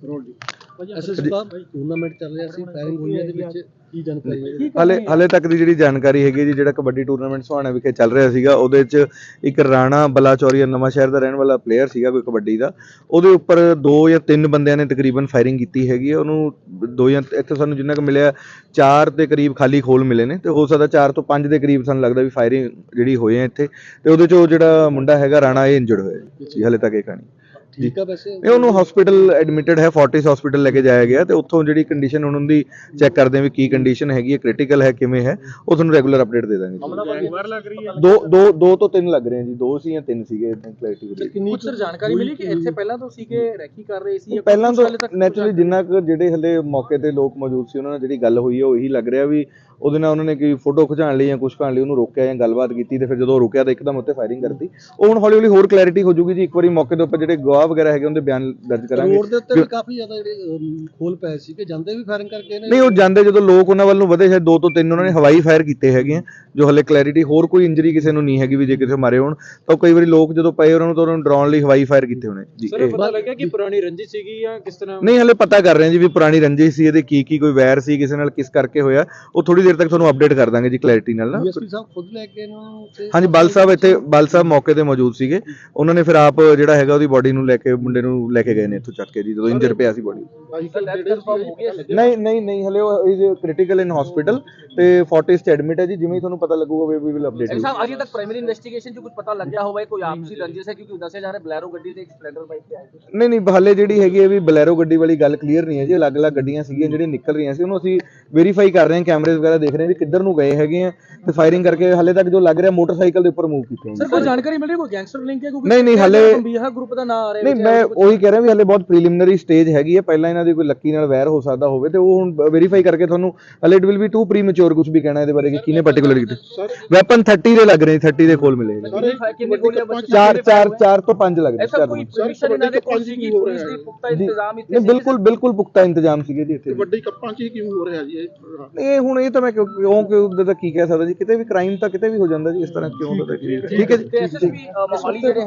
Role ਜੀ। SS ਸਾਹਿਬ tournament ਚੱਲ ਰਿਹਾ ਸੀ ਫਾਇਰਿੰਗ ਹੋਈ ਹੈ ਦੇ ਵਿੱਚ। ਕੀ ਜਾਣਕਾਰੀ ਹੈ ਹਲੇ ਹਲੇ ਤੱਕ ਦੀ ਜਿਹੜੀ ਜਾਣਕਾਰੀ ਹੈਗੀ ਜੀ ਜਿਹੜਾ ਕਬੱਡੀ ਟੂਰਨਾਮੈਂਟ ਸੁਹਾਣਾ ਵਿਖੇ ਚੱਲ ਰਿਹਾ ਸੀਗਾ ਉਹਦੇ 'ਚ ਇੱਕ ਰਾਣਾ ਬਲਾਚੌਰੀਆ ਨਵਾਂ ਸ਼ਹਿਰ ਦਾ ਰਹਿਣ ਵਾਲਾ ਪਲੇਅਰ ਸੀਗਾ ਕੋਈ ਕਬੱਡੀ ਦਾ। ਉਹਦੇ ਉੱਪਰ ਦੋ ਜਾਂ ਤਿੰਨ ਬੰਦਿਆਂ ਨੇ ਤਕਰੀਬਨ ਫਾਇਰਿੰਗ ਕੀਤੀ ਹੈਗੀ ਹੈ। ਉਹਨੂੰ ਦੋ ਜਾਂ ਇੱਥੇ ਸਾਨੂੰ ਜਿੰਨਾ ਕੁ ਮਿਲਿਆ ਚਾਰ ਦੇ ਕਰੀਬ ਖਾਲੀ ਖੋਲ ਮਿਲੇ ਨੇ ਤੇ ਹੋ ਸਕਦਾ ਚਾਰ ਤੋਂ ਪੰਜ ਦੇ ਕਰੀਬ ਸਾਨੂੰ ਲੱਗਦਾ ਵੀ ਫਾਇਰਿੰਗ ਜਿਹੜੀ ਹੋਈ ਹੈ ਇੱਥੇ। ਤੇ ਉਹਦੇ 'ਚ ਜਿਹੜਾ ਮੁੰਡਾ ਹੈਗਾ ਰਾਣਾ ਇਹ ਇੰਜਰਡ ਹੋਇਆ ਜੀ ਹਲੇ ਤੱਕ ਇਹ ਕਹਾਣੀ। ਠੀਕ ਆ ਵੈਸੇ? ਇਹ ਉਹਨੂੰ ਹਸਪੀਟਲ ਐਡਮਿਟਡ ਹੈ ਫੋਰਟਿਸ ਹਸਪੀਟਲ ਲੈ ਕੇ ਜਾਇਆ ਗਿਆ ਤੇ ਉੱਥੋਂ ਜਿਹੜੀ ਕੰਡੀਸ਼ਨ ਉਹਨਾਂ ਦੀ ਚੈੱਕ ਕਰਦੇ ਆ ਵੀ ਕੀ ਕੰਡੀਸ਼ਨ ਹੈਗੀ ਹੈ ਕ੍ਰਿਟੀਕਲ ਹੈ ਕਿਵੇਂ ਹੈ ਉਹ ਤੁਹਾਨੂੰ ਰੈਗੂਲਰ ਅਪਡੇਟ ਦੇ ਦਾਂਗੇ ਵਾਰ ਲੱਗ ਰਹੀ ਹੈ। ਦੋ ਦੋ ਦੋ ਤੋਂ ਤਿੰਨ ਲੱਗ ਰਹੇ ਆ ਜੀ ਦੋ ਸੀ ਜਾਂ ਤਿੰਨ ਸੀਗੇ ਇਦਾਂ ਕਲੈਰਿਟੀ ਕੁਝ ਸਰ ਜਾਣਕਾਰੀ ਮਿਲੀ ਕਿ ਇੱਥੇ ਪਹਿਲਾਂ ਤੋਂ ਸੀਗੇ ਰੈਕੀ ਕਰ ਰਹੇ ਸੀ ਪਹਿਲਾਂ ਤੋਂ ਨੈਚੁਰਲੀ ਜਿੰਨਾ ਕੁ ਜਿਹੜੇ ਹਲੇ ਮੌਕੇ ਤੇ ਲੋਕ ਮੌਜੂਦ ਸੀ ਉਹਨਾਂ ਨਾਲ ਜਿਹੜੀ ਗੱਲ ਹੋਈ ਹੈ ਉਹ ਇਹੀ ਲੱਗ ਰਿਹਾ ਵੀ ਉਹਦੇ ਨਾਲ ਉਹਨਾਂ ਨੇ ਕੋਈ ਫੋਟੋ ਖਿਚਾਉਣ ਲਈ ਜਾਂ ਕੁਝ ਕਰਨ ਲਈ ਉਹਨੂੰ ਰੋਕਿਆ ਜਾਂ ਗੱਲਬਾਤ ਕੀਤੀ ਤੇ ਫਿਰ ਜਦੋਂ ਰੁਕਿਆ ਤਾਂ ਇੱਕਦਮ ਉੱਤੇ ਫਾਇਰਿੰਗ ਕਰਤੀ। ਉਹ ਹੁਣ ਹੌਲੀ ਹੌਲੀ ਹੋਰ ਕਲੈਰਿਟੀ ਹੋ ਜੂਗੀ ਜੀ ਇੱਕ ਵਾਰੀ ਮੌਕੇ ਦੇ ਉੱਪਰ ਜਿਹੜੇ ਗਵਾਹ ਵਗੈਰਾ ਹੈਗੇ ਉਹਦੇ ਬਿਆਨ ਦਰਜ ਕਰਾਂਗੇ। ਰੋਡ ਦੇ ਉੱਤੇ ਵੀ ਕਾਫੀ ਜ਼ਿਆਦਾ ਜਿਹੜੇ ਖੋਲ ਪਏ ਸੀ ਕਿ ਜਾਂਦੇ ਵੀ ਫਾਇਰਿੰਗ ਕਰਕੇ ਨੇ? ਨਹੀਂ ਉਹ ਜਾਂਦੇ ਜਦੋਂ ਲੋਕ ਉਹਨਾਂ ਵੱਲ ਨੂੰ ਵਧੇ ਸ਼ਾਇਦ ਦੋ ਤੋਂ ਤਿੰਨ ਉਹਨਾਂ ਨੇ ਹਵਾਈ ਫਾਇਰ ਕੀਤੇ ਹੈਗੇ ਆ ਜੋ ਹਲੇ ਕਲੈਰਿਟੀ ਹੋਰ ਕੋਈ ਇੰਜਰੀ ਕਿਸੇ ਨੂੰ ਨਹੀਂ ਹੈਗੀ ਵੀ ਜੇ ਕਿਸੇ ਮਾਰੇ ਹੋਣ। ਤਾਂ ਕਈ ਵਾਰੀ ਲੋਕ ਜਦੋਂ ਪਏ ਉਹਨਾਂ ਨੂੰ ਤਾਂ ਉਹਨਾਂ ਨੂੰ ਡਰਾਉਣ ਲਈ ਹਵਾਈ ਫਾਇਰ ਕੀਤੇ ਹੋਣੇ। ਜੀ ਸਰ ਇਹ- ਪਤਾ ਲੱਗਿਆ ਕਿ ਪੁਰਾਣੀ ਰੰਜਿਸ਼ ਸੀਗੀ ਜਾਂ ਕਿਸ ਤਰ੍ਹਾਂ? ਨਹੀਂ ਹਲੇ ਪਤਾ ਕਰ ਰਹੇ ਹਾਂ ਜੀ ਵੀ ਪੁਰਾਣੀ ਰੰਜਿਸ਼ ਸੀ ਇਹਦੇ ਕੀ ਕੀ ਕੋਈ ਵੈਰ ਸੀ ਕਿਸੇ ਨਾਲ ਕਿਸ ਕਰਕੇ ਹੋਇਆ। ਉਹ ਥੋੜੀ ਦੇਰ ਤੱਕ ਤੁਹਾਨੂੰ ਅਪਡੇਟ ਕਰ ਦਾਂਗੇ ਜੀ ਕਲੈਰਿਟੀ ਨਾਲ ਨਾ। ਡੀਐਸਪੀ ਸਾਹਿਬ ਖੁਦ ਲੈ ਕੇ ਇਹਨਾਂ ਨੂੰ ਹਾਂਜੀ ਬਲ ਸਾਹਿਬ ਇੱਥੇ ਬਲ ਸਾਹਿਬ ਮੌਕੇ ਤੇ ਮੌਜੂਦ ਸੀਗੇ। ਉਹਨਾਂ ਨੇ ਫਿਰ ਆਪ ਜਿਹੜਾ ਹੈਗਾ ਉਹਦੀ ਬਾਡੀ ਨੂੰ ਲੈ ਕੇ ਮੁੰਡੇ ਨੂੰ ਲੈ ਕੇ ਗਏ ਨੇ ਇੱਥੋਂ ਚੱਕ ਕੇ ਜੀ ਜਦੋਂ ਇੰਜਰ ਪਿਆ ਸੀ ਬਾਡੀ ਨਹੀਂ ਨਹੀਂ ਨਹੀਂ ਹਲੇ ਉਹ ਇਜ਼ ਕ੍ਰਿਟੀਕਲ ਇਨ ਹਸਪੀਟਲ ਤੇ ਫੋਰਟਿਸ ਚ ਐਡਮਿਟ ਹੈ ਜੀ ਜਿਵੇਂ ਹੀ ਤੁਹਾਨੂੰ ਪਤਾ ਲੱਗੂਗਾ ਵੀ ਵਿਲ ਅਪਡੇਟ ਸਰ ਸਾਹਿਬ ਅਜੇ ਤੱਕ ਪ੍ਰਾਇਮਰੀ ਇਨਵੈਸਟੀਗੇਸ਼ਨ 'ਚ ਕੁਝ ਪਤਾ ਲੱਗਿਆ ਹੋਵੇ ਕੋਈ ਆਪਸੀ ਰੰਜਿਸ਼ ਹੈ ਕਿਉਂਕਿ ਦੱਸਿਆ ਜਾ ਰਿਹਾ ਬਲੈਰੋ ਗੱਡੀ ਤੇ ਇੱਕ ਸਪਲੈਂਡਰ ਬਾਈਕ ਤੇ ਆਏ ਸੀ। ਨਹੀਂ ਨਹੀਂ ਹਾਲੇ ਜਿਹੜੀ ਹੈਗੀ ਹੈ ਵੀ ਬਲੈਰੋ ਗੱਡੀ ਵਾਲੀ ਗੱਲ ਕਲੀਅਰ ਨਹੀਂ ਹੈ ਜੀ ਅਲੱਗ-ਅਲੱਗ ਗੱਡੀਆਂ ਸੀਗੀਆਂ ਜਿਹੜੀਆਂ ਨਿਕਲ ਰਹੀਆਂ ਸੀ ਉਹਨੂੰ ਅਸੀਂ ਵੈਰੀਫਾਈ ਕਰ ਰਹੇ ਹਾਂ ਕੈਮਰੇਜ਼ ਵਗੈਰਾ ਦੇਖ ਰਹੇ ਹਾਂ ਵੀ ਕਿੱਧਰ ਨੂੰ ਗਏ ਹੈਗੇ ਆ ਤੇ ਫਾਇਰਿੰਗ ਕਰਕੇ ਹਾਲੇ ਤੱਕ ਜੋ ਲੱਗ ਰਿਹਾ ਮੋਟਰਸਾਈਕਲ ਦੇ ਉੱਪਰ ਮੂਵ ਕੀਤੇ ਸਰ ਕੋਈ ਜਾਣਕਾਰੀ ਮਿਲੀ ਕੋਈ ਗੈਂਗਸਟਰ ਲਿੰਕ ਹੈ ਕੋਈ ਨਹੀਂ, ਨਹੀਂ, ਹਾਲੇ- ਬੀਹਾ ਗਰੁੱਪ ਦਾ ਨਾਮ ਆ ਰਿਹਾ ਨਹੀਂ ਮੈਂ ਉਹੀ ਕਹਿ ਰਿਹਾ ਵੀ ਹਲੇ ਬਹੁਤ ਪ੍ਰੀਲਿਮਿਨਰੀ ਸਟੇਜ ਹੈਗੀ ਹੈ ਪਹਿਲਾਂ ਇਹਨਾਂ ਦੀ ਕੋਈ ਲੱਕੀ ਨਾਲ ਵੈਰ ਹੋ ਸਕਦਾ ਹੋਵੇ ਤੇ ਉਹ ਹੁਣ ਵੈਰੀਫਾਈ ਕਰਕੇ ਤੁਹਾਨੂੰ ਹਲੇ it will be too premature ਕੁਝ ਵੀ ਕਹਿਣਾ ਇਹਦੇ ਬਾਰੇ ਕਿ ਕਿਹਨੇ ਪਾਰਟਿਕੂਲਰ ਕੀਤੇ। ਵੈਪਨ 30 ਦੇ ਲੱਗ ਰਹੇ 30 ਦੇ ਕੋਲ ਮਿਲੇ ਚਾਰ ਚਾਰ ਚਾਰ ਤੋਂ ਪੰਜ ਲੱਗ ਰਹੇ ਐਸਾ ਚਾਰ ਕੋਈ ਤੋਂ। ਪਰਮਿਸ਼ਨ ਇਹਨਾਂ ਦੇ ਕੋਲ ਸੀਗੀ ਪੁਲਿਸ ਦੀ ਪੁਖਤਾ ਇੰਤਜ਼ਾਮ ਇੱਥੇ ਨਹੀਂ ਬਿਲਕੁਲ ਬਿਲਕੁਲ ਪੁਖਤਾ ਇੰਤਜ਼ਾਮ ਸੀਗੇ ਜੀ ਇੱਥੇ। ਵੱਡੀ ਕੱਪਾਂ 'ਚ ਹੀ ਕਿਉਂ ਹੋ ਰਿਹਾ ਜੀ ਇਹ? ਇਹ ਹੁਣ ਇਹ ਤਾਂ ਮੈਂ ਕਿਉਂ ਕਿਉਂ ਕਿ ਉਹਦਾ ਤਾਂ ਕੀ ਕਹਿ ਸਕਦਾ ਜੀ? ਕਿਤੇ ਵੀ ਕ੍ਰਾਈਮ ਤਾਂ ਕਿਤੇ ਵੀ ਹੋ ਜਾਂਦਾ ਜੀ ਇਸ ਤਰ੍ਹਾਂ ਕਿਉਂ ਹੁੰਦਾ ਠੀਕ ਹੈ ਜੀ? ਐਸਐਸਪੀ ਮੋਹਾਲੀ ਜਿਹੜੇ